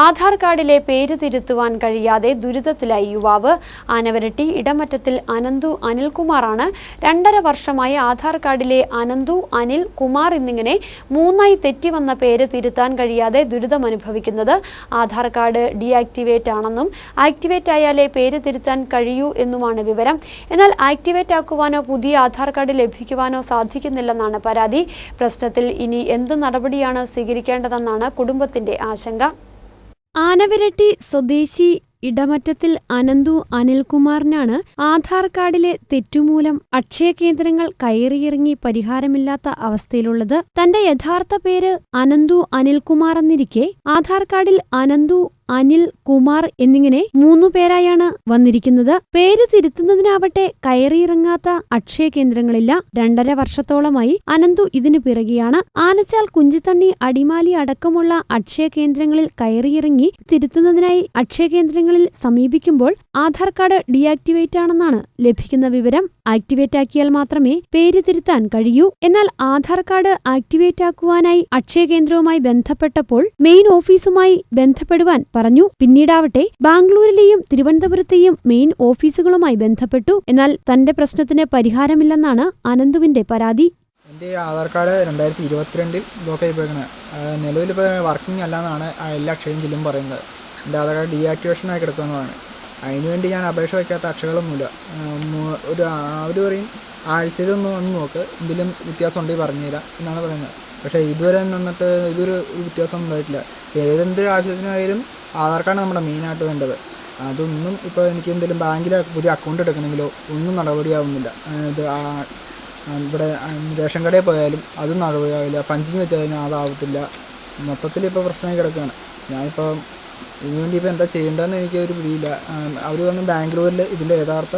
ആധാർ കാർഡിലെ പേര് തിരുത്തുവാൻ കഴിയാതെ ദുരിതത്തിലായി യുവാവ്. ആനവരട്ടി ഇടമറ്റത്തിൽ അനന്തു അനിൽകുമാറാണ്. രണ്ടര വർഷമായി ആധാർ കാർഡിലെ അനന്തു അനിൽ കുമാർ എന്നിങ്ങനെ മൂന്നായി തെറ്റിവന്ന പേര് തിരുത്താൻ കഴിയാതെ ദുരിതമനുഭവിക്കുന്നത്. ആധാർ കാർഡ് ഡീആക്ടിവേറ്റ് ആണെന്നും ആക്ടിവേറ്റ് ആയാലേ പേര് തിരുത്താൻ കഴിയൂ എന്നുമാണ് വിവരം. എന്നാൽ ആക്ടിവേറ്റ് ആക്കുവാനോ പുതിയ ആധാർ കാർഡ് ലഭിക്കുവാനോ സാധിക്കുന്നില്ലെന്നാണ് പരാതി. പ്രശ്നത്തിൽ ഇനി എന്ത് നടപടിയാണ് സ്വീകരിക്കേണ്ടതെന്നാണ് കുടുംബത്തിന്റെ ആശങ്ക. ആനവിരട്ടി സ്വദേശി ഇടമറ്റത്തിൽ അനന്തു അനിൽകുമാറിനാണ് ആധാർ കാർഡിലെ തെറ്റുമൂലം അക്ഷയ കേന്ദ്രങ്ങൾ കയറിയിറങ്ങി പരിഹാരമില്ലാത്ത അവസ്ഥയിലുള്ളത്. തന്റെ യഥാർത്ഥ പേര് അനന്തു അനിൽകുമാർ എന്നിരിക്കെ ആധാർ കാർഡിൽ അനന്തു അനിൽ കുമാർ എന്നിങ്ങനെ മൂന്നു പേരായാണ് വന്നിരിക്കുന്നത്. പേര് തിരുത്തുന്നതിനാവട്ടെ കയറിയിറങ്ങാത്ത അക്ഷയ കേന്ദ്രങ്ങളില്ല. രണ്ടര വർഷത്തോളമായി അനന്തു ഇതിനു പിറകെയാണ്. ആനച്ചാൽ കുഞ്ചിത്തണ്ണി അടിമാലി അടക്കമുള്ള അക്ഷയ കേന്ദ്രങ്ങളിൽ കയറിയിറങ്ങി തിരുത്തുന്നതിനായി അക്ഷയ കേന്ദ്രങ്ങളിൽ സമീപിക്കുമ്പോൾ ആധാർ കാർഡ് ഡീആക്ടിവേറ്റ് ആണെന്നാണ് ലഭിക്കുന്ന വിവരം ആക്ടിവേറ്റ് ആക്കിയാൽ മാത്രമേ പേര് തിരുത്താൻ കഴിയൂ. എന്നാൽ ആധാർ കാർഡ് ആക്ടിവേറ്റ് ആക്കുവാനായി അക്ഷയ കേന്ദ്രവുമായി ബന്ധപ്പെട്ടപ്പോൾ മെയിൻ ഓഫീസുമായി ബന്ധപ്പെടുവാൻ പറഞ്ഞു. പിന്നീടാവട്ടെ ബാംഗ്ലൂരിലെയും തിരുവനന്തപുരത്തെയും മെയിൻ ഓഫീസുകളുമായി ബന്ധപ്പെട്ടു. എന്നാൽ തന്റെ പ്രശ്നത്തിന് പരിഹാരമില്ലെന്നാണ് അനന്തുവിന്റെ പരാതി. എന്റെ ആധാർ കാർഡ് രണ്ടായിരത്തി ഇരുപത്തിരണ്ടിൽ ബ്ലോക്ക് ആയി നിലവിൽ നിലവിലിപ്പോൾ വർക്കിംഗ് അല്ല എന്നാണ് എല്ലാ അക്ഷയം ജില്ലും പറയുന്നത്. എന്റെ ആധാർ കാർഡ് ഡീആക്ടിവേഷനായി കിടക്കുന്നതാണ് അതിനുവേണ്ടി ഞാൻ അപേക്ഷ വയ്ക്കാത്ത അക്ഷരങ്ങളൊന്നുമില്ല. ഒരു അവർ പറയും ആഴ്ചയിലൊന്ന് ഒന്ന് നോക്ക് എന്തെങ്കിലും വ്യത്യാസം ഉണ്ടെങ്കിൽ പറഞ്ഞുതരാം എന്നാണ് പറയുന്നത്. പക്ഷേ ഇതുവരെ നിന്നിട്ട് ഇതൊരു വ്യത്യാസം ഉണ്ടായിട്ടില്ല. ഏതെന്തൊരു ആവശ്യത്തിനായാലും ആധാർ കാർഡ് നമ്മുടെ മെയിനായിട്ട് വേണ്ടത്. അതൊന്നും ഇപ്പോൾ എനിക്ക് എന്തെങ്കിലും ബാങ്കിൽ പുതിയ അക്കൗണ്ട് എടുക്കണമെങ്കിലോ ഒന്നും നടപടിയാവുന്നില്ല. ഇത് ഇവിടെ റേഷൻ കടയിൽ പോയാലും അതും നടപടിയാവില്ല. പഞ്ചിങ് വെച്ച് അതാവത്തില്ല മൊത്തത്തിൽ ഇപ്പോൾ പ്രശ്നമായി കിടക്കുകയാണ്. ഞാനിപ്പോൾ ഇതിനുവേണ്ടി ഇപ്പോൾ എന്താ ചെയ്യേണ്ടതെന്ന് എനിക്ക് ഒരു പിടിയില്ല അവർ പറഞ്ഞു ബാംഗ്ലൂരിൽ ഇതിന്റെ യഥാർത്ഥ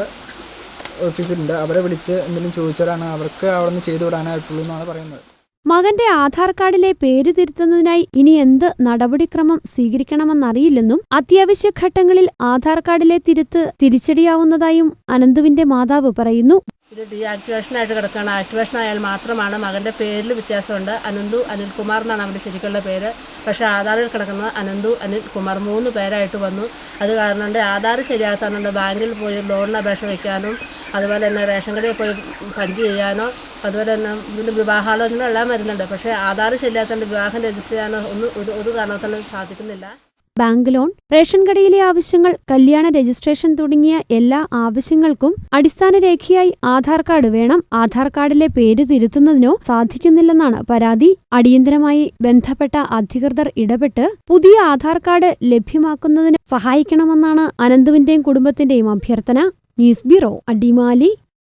ഓഫീസിലുണ്ട്. അവരെ വിളിച്ച് എന്തെങ്കിലും ചോദിച്ചാലാണ് അവർക്ക് അവിടെ നിന്ന് ചെയ്തു വിടാനായിട്ടുള്ളൂ എന്നാണ് പറയുന്നത്. മകന്റെ ആധാർ കാർഡിലെ പേര് തിരുത്തുന്നതിനായി ഇനി എന്ത് നടപടിക്രമം സ്വീകരിക്കണമെന്നറിയില്ലെന്നും അത്യാവശ്യ ഘട്ടങ്ങളിൽ ആധാർ കാർഡിലെ തിരുത്ത് തിരിച്ചടിയാവുന്നതായും അനന്തുവിന്റെ മാതാവ് പറയുന്നു. ഇത് ഡീആക്ടിവേഷൻ ആയിട്ട് കിടക്കുകയാണ്. ആക്ടിവേഷൻ ആയാൽ മാത്രമാണ് മകന്റെ പേരിൽ വ്യത്യാസമുണ്ട്. അനന്തു അനിൽകുമാർ എന്നാണ് അവന്റെ ശരിക്കുള്ള പേര്. പക്ഷേ ആധാറിൽ കിടക്കുന്നത് അനന്തു അനിൽകുമാർ മൂന്ന് പേരായിട്ട് വന്നു. അത് കാരണം കൊണ്ട് ആധാർ ശരിയാക്കാനുണ്ട് ബാങ്കിൽ പോയി ലോണിന് അപേക്ഷ വയ്ക്കാനും അതുപോലെ തന്നെ റേഷൻ കടയിൽ പോയി പഞ്ച് ചെയ്യാനോ അതുപോലെ തന്നെ ഇതിന് വിവാഹാലോചന എല്ലാം വരുന്നുണ്ട്. പക്ഷേ ആധാർ ശരിയാക്കാണ്ട് വിവാഹം രജിസ്റ്റർ ചെയ്യാനോ ഒന്നും ഒരു ഒരു കാരണത്തിനും സാധിക്കുന്നില്ല. ബാങ്ക് ലോൺ റേഷൻ കടയിലെ ആവശ്യങ്ങൾ കല്യാണ രജിസ്ട്രേഷൻ തുടങ്ങിയ എല്ലാ ആവശ്യങ്ങൾക്കും അടിസ്ഥാന രേഖയായി ആധാർ കാർഡ് വേണം. ആധാർ കാർഡിലെ പേര് തിരുത്തുന്നതിനോ സാധിക്കുന്നില്ലെന്നാണ് പരാതി. അടിയന്തരമായി ബന്ധപ്പെട്ട അധികൃതർ ഇടപെട്ട് പുതിയ ആധാർ കാർഡ് ലഭ്യമാക്കുന്നതിന് സഹായിക്കണമെന്നാണ് അനന്തുവിന്റെയും കുടുംബത്തിന്റെയും അഭ്യർത്ഥന. News bureau Adimali.